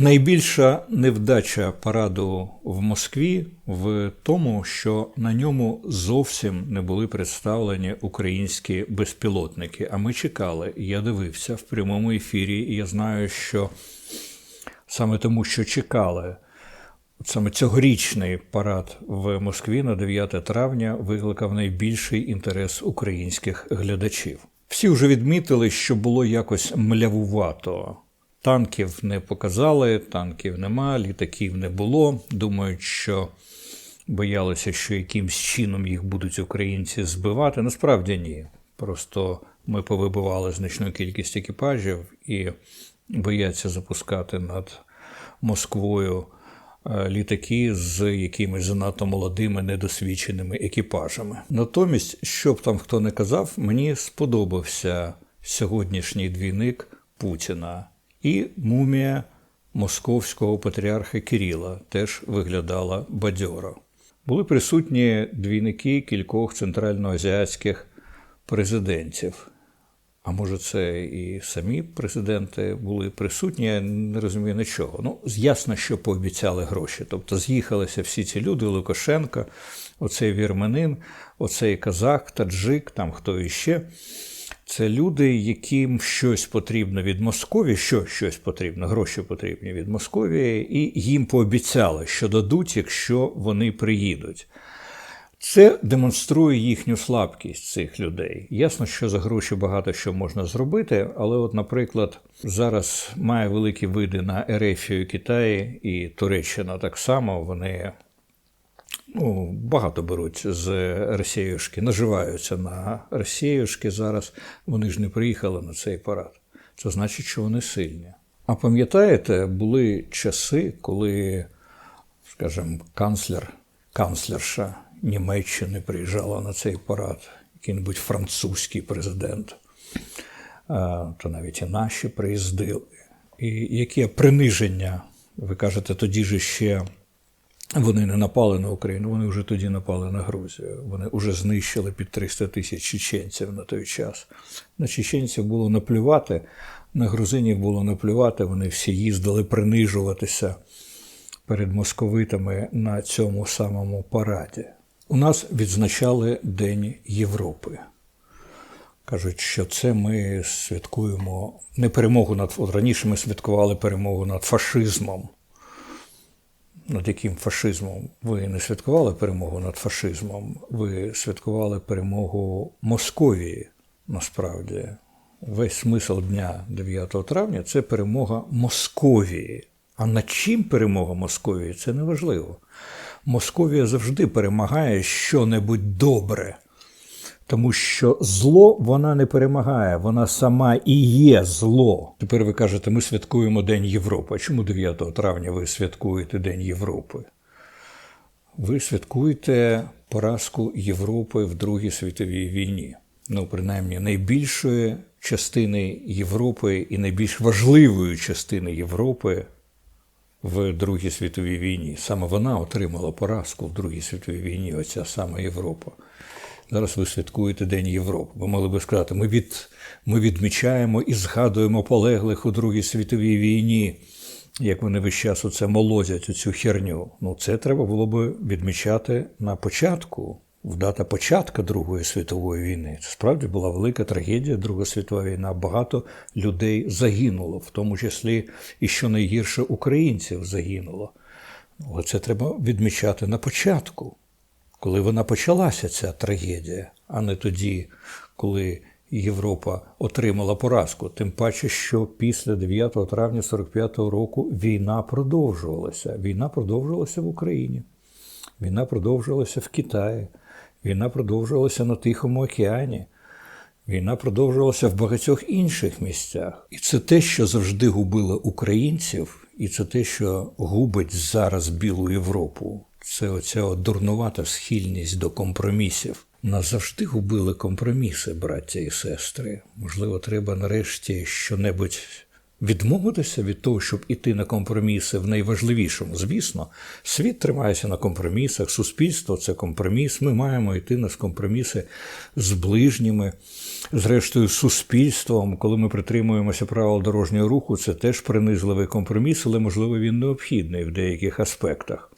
Найбільша невдача параду в Москві в тому, що на ньому зовсім не були представлені українські безпілотники. А ми чекали. Я дивився в прямому ефірі, і я знаю, що саме тому, що чекали. Саме цьогорічний парад в Москві на 9 травня викликав найбільший інтерес українських глядачів. Всі вже відмітили, що було якось млявувато. Танків не показали, танків нема, літаків не було. Думають, що боялися, що якимсь чином їх будуть українці збивати. Насправді ні. Просто ми повибивали значну кількість екіпажів і бояться запускати над Москвою е, літаки з якимись занадто молодими недосвідченими екіпажами. Натомість, що б там хто не казав, мені сподобався сьогоднішній двійник Путіна і мумія московського патріарха Кирила теж виглядала бадьоро. Були присутні двійники кількох центральноазіатських президентів. А може, це і самі президенти були присутні, я не розумію нічого. Ну, ясно, що пообіцяли гроші. Тобто з'їхалися всі ці люди, Лукашенка, оцей вірменин, оцей казах, таджик, там хто іще. Це люди, яким щось потрібно від Московії, що щось потрібно, гроші потрібні від Московії, і їм пообіцяли, що дадуть, якщо вони приїдуть. Це демонструє їхню слабкість цих людей. Ясно, що за гроші багато що можна зробити, але, от, наприклад, зараз має великі види на Ерефію Китаї і Туреччина так само. Вони ну, багато беруть з Росіюшки, наживаються на Росіюшки зараз. Вони ж не приїхали на цей парад. Це значить, що вони сильні. А пам'ятаєте, були часи, коли, скажімо, канцлер, канцлерша Німеччини приїжджала на цей парад, який-небудь французький президент, то навіть і наші приїздили. І яке приниження, ви кажете, тоді ж ще вони не напали на Україну, вони вже тоді напали на Грузію. Вони вже знищили під 300 тисяч чеченців на той час. На чеченців було наплювати, на грузинів було наплювати, вони всі їздили принижуватися перед московитами на цьому самому параді. У нас відзначали День Європи. Кажуть, що це ми святкуємо не перемогу над от раніше ми святкували перемогу над фашизмом. Над яким фашизмом? Ви не святкували перемогу над фашизмом, ви святкували перемогу Московії насправді. Весь смисл дня 9 травня це перемога Московії. А над чим перемога Московії це не важливо. Московія завжди перемагає що-небудь добре, тому що зло вона не перемагає, вона сама і є зло. Тепер ви кажете, ми святкуємо День Європи. А чому 9 травня ви святкуєте День Європи? Ви святкуєте поразку Європи в Другій світовій війні. Ну, принаймні, найбільшої частини Європи і найбільш важливої частини Європи в Другій світовій війні. Саме вона отримала поразку в Другій світовій війні, оця сама Європа. Зараз ви святкуєте День Європи. Ви могли би сказати, ми від, ми відмічаємо і згадуємо полеглих у Другій світовій війні, як вони весь час оце молозять оцю херню. Ну, це треба було би відмічати на початку, в дата початку Другої світової війни. Це справді була велика трагедія, Друга світова війна. Багато людей загинуло, в тому числі і що найгірше українців загинуло. Але це треба відмічати на початку, коли вона почалася, ця трагедія, а не тоді, коли Європа отримала поразку. Тим паче, що після 9 травня 45-го року війна продовжувалася. Війна продовжувалася в Україні, війна продовжувалася в Китаї. Війна продовжувалася на Тихому океані, війна продовжувалася в багатьох інших місцях. І це те, що завжди губило українців, і це те, що губить зараз Білу Європу. Це оця дурнувата схильність до компромісів. Нас завжди губили компроміси, браття і сестри. Можливо, треба нарешті щонебудь Відмовитися від того, щоб іти на компроміси в найважливішому. Звісно, світ тримається на компромісах, суспільство це компроміс. Ми маємо йти на компроміси з ближніми, зрештою, суспільством. Коли ми притримуємося правил дорожнього руху, це теж принизливий компроміс, але можливо він необхідний в деяких аспектах.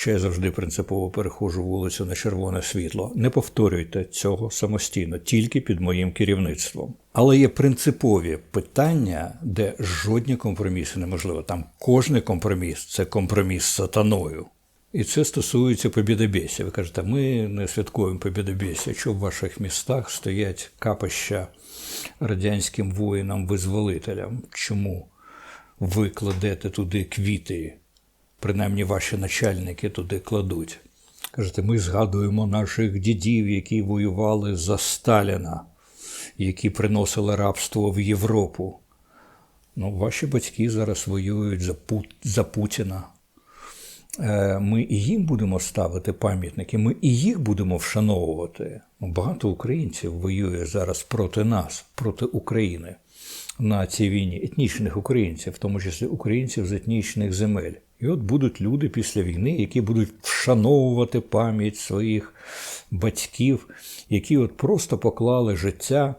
Хоча я завжди принципово переходжу вулицю на червоне світло. Не повторюйте цього самостійно, тільки під моїм керівництвом. Але є принципові питання, де жодні компроміси неможливо. Там кожний компроміс це компроміс з сатаною. І це стосується побідобєсія. Ви кажете, ми не святкуємо побідобєсія, що в ваших містах стоять капища радянським воїнам-визволителям. Чому ви кладете туди квіти? Принаймні ваші начальники туди кладуть. Кажете, ми згадуємо наших дідів, які воювали за Сталіна, які приносили рабство в Європу. Ну, ваші батьки зараз воюють за, Пу... за Путіна. Е, Ми і їм будемо ставити пам'ятники, ми і їх будемо вшановувати. Ну, Багато українців воює зараз проти нас, проти України на цій війні, етнічних українців, в тому числі українців з етнічних земель. І от будуть люди після війни, які будуть вшановувати пам'ять своїх батьків, які от просто поклали життя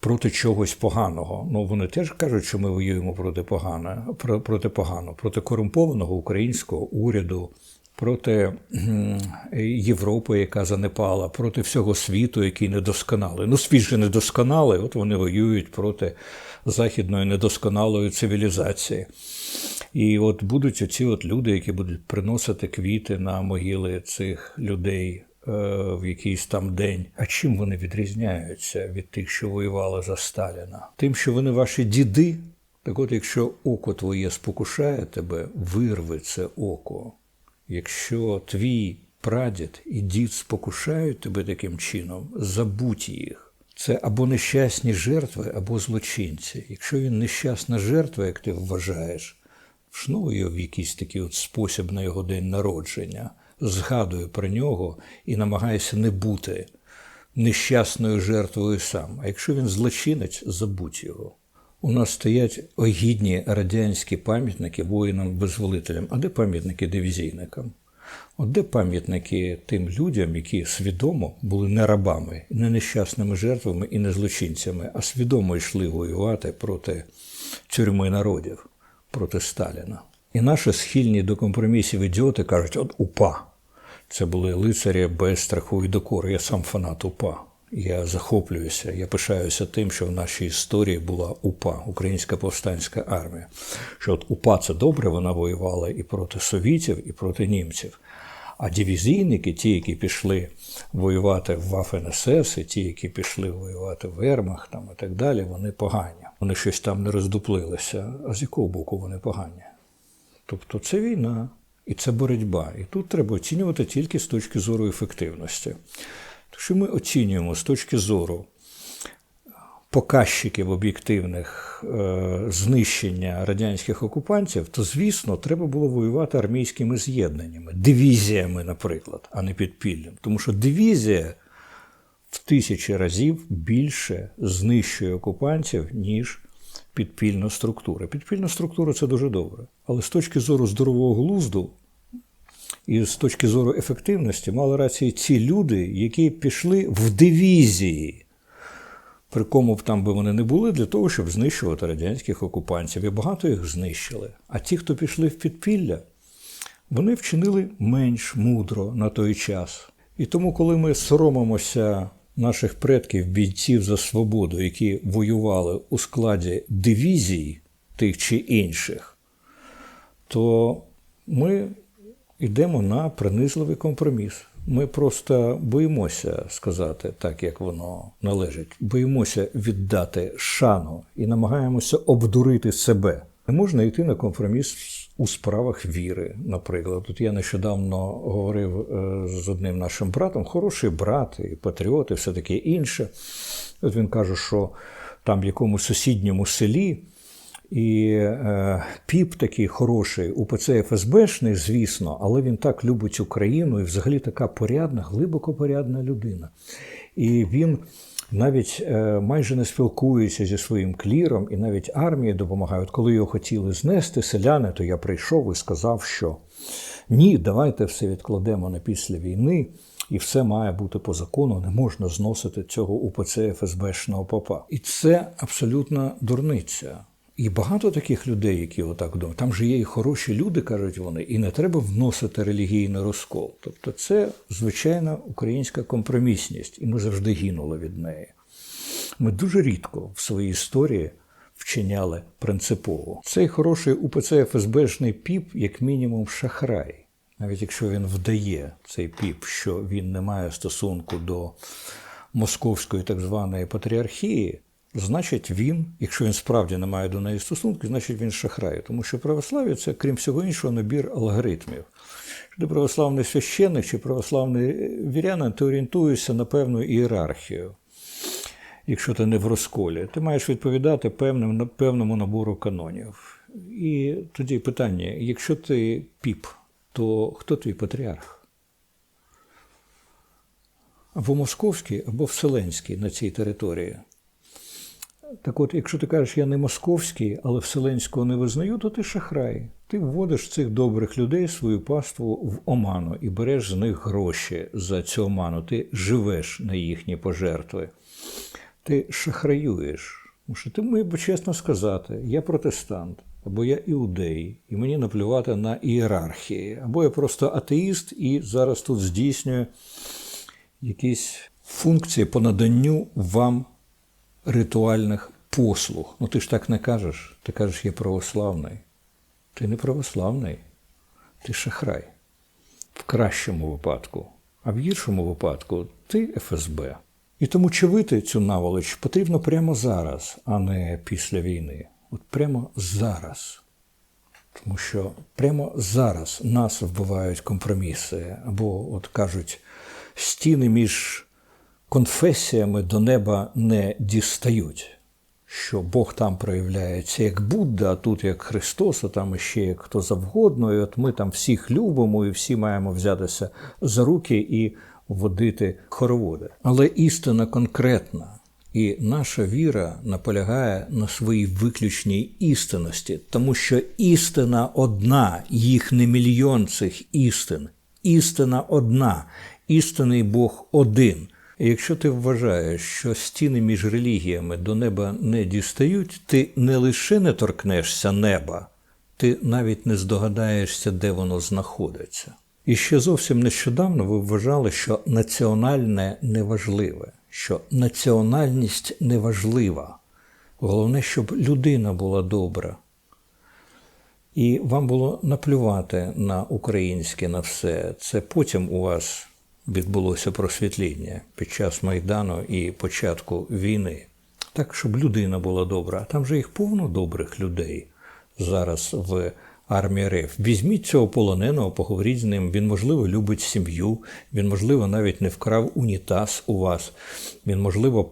проти чогось поганого. Ну вони теж кажуть, що ми воюємо проти поганого, проти поганого, проти корумпованого українського уряду. Проти Європи, яка занепала, проти всього світу, який недосконалий. Ну, світ же недосконалий, от вони воюють проти західної недосконалої цивілізації. І от будуть оці от люди, які будуть приносити квіти на могили цих людей е, в якийсь там день. А чим вони відрізняються від тих, що воювали за Сталіна? Тим, що вони ваші діди. Так от, якщо око твоє спокушає тебе, вирви це око. Якщо твій прадід і дід спокушають тебе таким чином, забудь їх. Це або нещасні жертви, або злочинці. Якщо він нещасна жертва, як ти вважаєш, вшную в якийсь такий от спосіб на його день народження, згадую про нього і намагаюся не бути нещасною жертвою сам. А якщо він злочинець, забудь його. У нас стоять огідні радянські пам'ятники воїнам-визволителям, а де пам'ятники дивізійникам? От де пам'ятники тим людям, які свідомо були не рабами, не нещасними жертвами і не злочинцями, а свідомо йшли воювати проти тюрми народів, проти Сталіна. І наші схильні до компромісів ідіоти кажуть, от УПА. Це були лицарі без страху і докору. Я сам фанат УПА. Я захоплююся, я пишаюся тим, що в нашій історії була УПА, Українська повстанська армія. Що от УПА це добре, вона воювала і проти совітів, і проти німців. А дивізійники, ті, які пішли воювати в Вафен-СС, і ті, які пішли воювати в Вермах там, і так далі, вони погані. Вони щось там не роздуплилися. А з якого боку вони погані? Тобто це війна і це боротьба. І тут треба оцінювати тільки з точки зору ефективності. Якщо ми оцінюємо з точки зору показчиків об'єктивних е, знищення радянських окупантів, то, звісно, треба було воювати армійськими з'єднаннями, дивізіями, наприклад, а не підпіллям. Тому що дивізія в тисячі разів більше знищує окупантів, ніж підпільна структура. Підпільна структура це дуже добре. Але з точки зору здорового глузду. І з точки зору ефективності мали рацію ці люди, які пішли в дивізії, при кому б там би вони не були, для того, щоб знищувати радянських окупантів. І багато їх знищили. А ті, хто пішли в підпілля, вони вчинили менш мудро на той час. І тому, коли ми соромимося наших предків, бійців за свободу, які воювали у складі дивізій тих чи інших, то ми йдемо на принизливий компроміс. Ми просто боїмося сказати так, як воно належить. Боїмося віддати шану і намагаємося обдурити себе. Не можна йти на компроміс у справах віри. Наприклад, тут я нещодавно говорив е, з одним нашим братом, хороший брат, і патріот, і все таке інше. От він каже, що там в якомусь сусідньому селі. І е, піп такий хороший, УПЦ ФСБшний, звісно, але він так любить Україну і взагалі така порядна, глибоко порядна людина. І він навіть е, майже не спілкуються зі своїм кліром, і навіть армії допомагають. Коли його хотіли знести селяни, то я прийшов і сказав, що ні, давайте все відкладемо на після війни, і все має бути по закону. Не можна зносити цього УПЦ ФСБшного попа. І це абсолютна дурниця. І багато таких людей, які отак думають. Там же є і хороші люди, кажуть вони, і не треба вносити релігійний розкол. Тобто, це звичайна українська компромісність, і ми завжди гинули від неї. Ми дуже рідко в своїй історії вчиняли принципово. Цей хороший УПЦ ФСБшний піп, як мінімум, шахрай. Навіть якщо він вдає цей піп, що він не має стосунку до московської так званої патріархії, значить він, якщо він справді не має до неї стосунку, значить він шахрає. Тому що православ'я це, крім всього іншого, набір алгоритмів. Ти православний священник чи православний вірянин, ти орієнтуєшся на певну ієрархію. Якщо ти не в розколі, ти маєш відповідати певним, певному набору канонів. І тоді питання: якщо ти піп, то хто твій патріарх? Або московський, або вселенський на цій території. Так от, якщо ти кажеш, я не московський, але вселенського не визнаю, то ти шахрай. Ти вводиш цих добрих людей свою паству в оману і береш з них гроші за цю оману. Ти живеш на їхні пожертви. Ти шахраюєш. Тому що ти міг чесно сказати, я протестант, або я іудей, і мені наплювати на ієрархії, або я просто атеїст і зараз тут здійснюю якісь функції по наданню вам ритуальних послуг. Ну ти ж так не кажеш. Ти кажеш, я православний. Ти не православний, ти шахрай. В кращому випадку, а в гіршому випадку ти ФСБ. І тому чавити цю наволоч потрібно прямо зараз, а не після війни. От прямо зараз. Тому що прямо зараз нас вбивають компроміси, або, от кажуть, стіни між конфесіями до неба не дістають, що Бог там проявляється як Будда, а тут як Христос, а там ще як хто завгодно. І от ми там всіх любимо і всі маємо взятися за руки і водити хороводи. Але істина конкретна. І наша віра наполягає на своїй виключній істинності, тому що істина одна, їх не мільйон цих істин. Істина одна, істинний Бог один. І якщо ти вважаєш, що стіни між релігіями до неба не дістають, ти не лише не торкнешся неба, ти навіть не здогадаєшся, де воно знаходиться. І ще зовсім нещодавно ви вважали, що національне неважливе, що національність неважлива. Головне, щоб людина була добра. І вам було наплювати на українське на все. Це потім у вас відбулося просвітління під час Майдану і початку війни. Так, щоб людина була добра. а Там же їх повно добрих людей зараз в армії РФ. Візьміть цього полоненого, поговоріть з ним. Він, можливо, любить сім'ю, він, можливо, навіть не вкрав унітаз у вас. Він, можливо,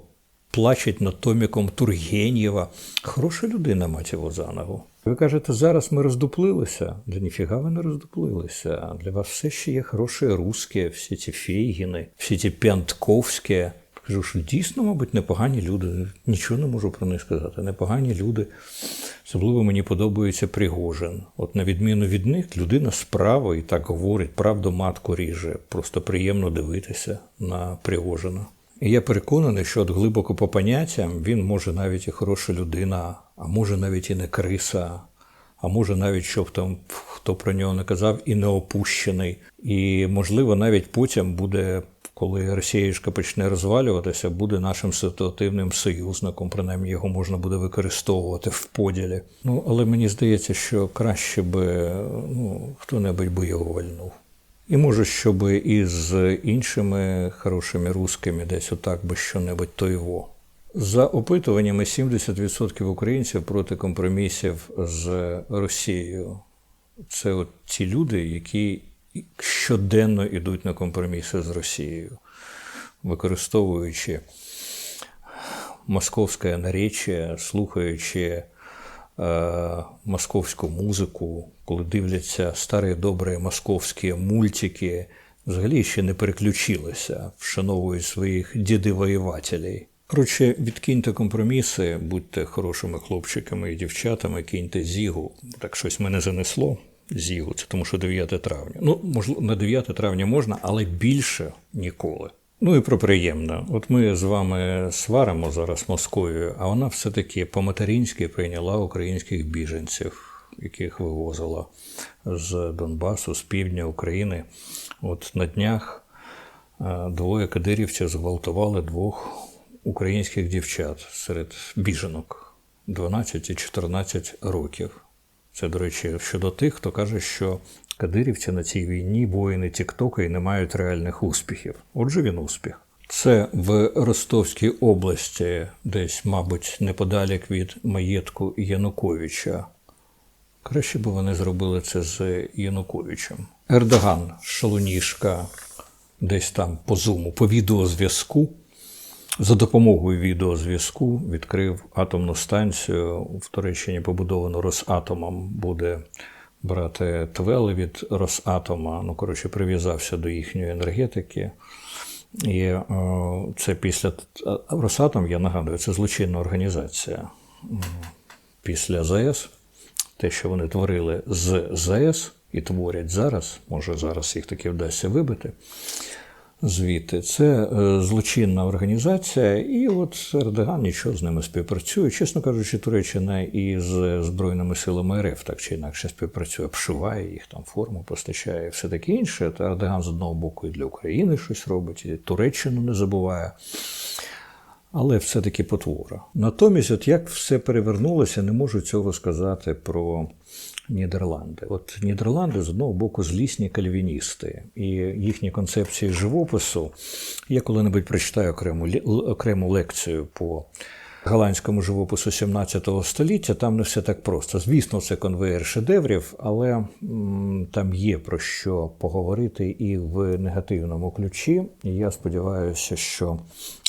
плачеть над Томіком Тургенєва. Хороша людина, мать його за ногу. Ви кажете, зараз ми роздуплилися. Да ніфіга ви не роздуплилися. Для вас все ще є хороші русські, всі ці фейгіни, всі ці п'янтковські. Кажу, що дійсно, мабуть, непогані люди. Нічого не можу про них сказати. Непогані люди. Особливо мені подобається Пригожин. От на відміну від них, людина справа і так говорить, правду матку ріже. Просто приємно дивитися на Пригожина. І я переконаний, що от глибоко по поняттям він може навіть і хороша людина, а може навіть і не криса, а може навіть щоб там хто про нього не казав, і не опущений. І можливо, навіть потім буде, коли Росієшка почне розвалюватися, буде нашим ситуативним союзником. Принаймні його можна буде використовувати в поділі. Ну але мені здається, що краще би ну, хто-небудь би його вальнув. І може, щоб із іншими хорошими русскими десь отак би що-небудь то його. За опитуваннями 70% українців проти компромісів з Росією. Це от ті люди, які щоденно йдуть на компроміси з Росією, використовуючи московське наречі, слухаючи е, московську музику, коли дивляться старі добрі московські мультики, взагалі ще не переключилися, вшановують своїх дідивоювателей Коротше, відкиньте компроміси, будьте хорошими хлопчиками і дівчатами, киньте зігу. Так щось мене занесло. Зігу, це тому що 9 травня. Ну, можливо, на 9 травня можна, але більше ніколи. Ну і про приємне. От ми з вами сваримо зараз Москвою, а вона все-таки по-материнськи прийняла українських біженців, яких вивозила з Донбасу, з півдня України. От на днях е, двоє кадирівців зґвалтували двох українських дівчат серед біженок 12 і 14 років. Це, до речі, щодо тих, хто каже, що кадирівці на цій війні воїни Тіктока і не мають реальних успіхів. Отже, він успіх. Це в Ростовській області, десь, мабуть, неподалік від маєтку Януковича. Краще б вони зробили це з Януковичем. Ердоган, шалунішка, десь там по зуму, по відеозв'язку. За допомогою відеозв'язку відкрив атомну станцію в Туреччині, побудовану Росатомом. Буде брати твели від Росатома. Ну, коротше, прив'язався до їхньої енергетики. І е, це після Росатом, я нагадую, це злочинна організація. Після ЗАЕС, те, що вони творили з ЗАЕС і творять зараз, може зараз їх таки вдасться вибити звідти. Це е, злочинна організація, і от Ердоган нічого з ними співпрацює. Чесно кажучи, Туреччина і з Збройними силами РФ так чи інакше співпрацює, обшиває їх, там форму постачає, все таке інше. Та Ердоган з одного боку і для України щось робить, і Туреччину не забуває. Але все-таки потвора. Натомість, от як все перевернулося, не можу цього сказати про Нідерланди. От Нідерланди з одного боку злісні кальвіністи, і їхні концепції живопису. Я коли-небудь прочитаю окрему, окрему лекцію по голландському живопису 17 століття. Там не все так просто. Звісно, це конвеєр шедеврів, але там є про що поговорити і в негативному ключі. І я сподіваюся, що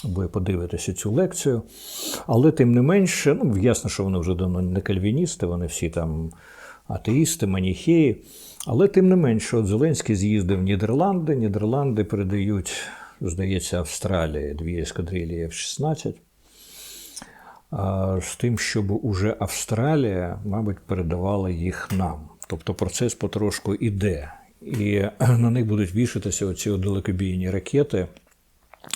ви подивитеся цю лекцію. Але тим не менше, ну ясно, що вони вже давно не кальвіністи, вони всі там атеїсти, маніхеї. Але тим не менше, от Зеленський з'їздив в Нідерланди. Нідерланди передають, здається, Австралії дві ескадрилії F-16. З тим, щоб уже Австралія, мабуть, передавала їх нам. Тобто процес потрошку іде. І на них будуть вішатися оці далекобійні ракети,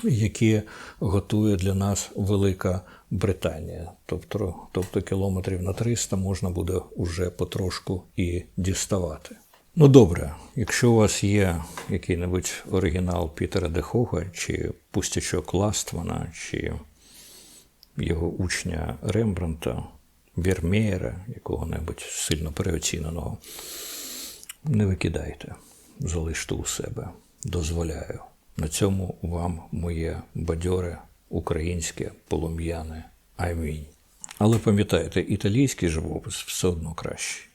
які готує для нас Велика Британія. Тобто, тобто кілометрів на 300 можна буде уже потрошку і діставати. Ну добре, якщо у вас є який-небудь оригінал Пітера Дехога, чи пустячок Ластвана, чи його учня Рембранта, Вірмєра, якого-небудь сильно переоціненого, не викидайте, залиште у себе. Дозволяю. На цьому вам моє бадьоре українське полум'яне амінь. Але пам'ятайте, італійський живопис все одно кращий.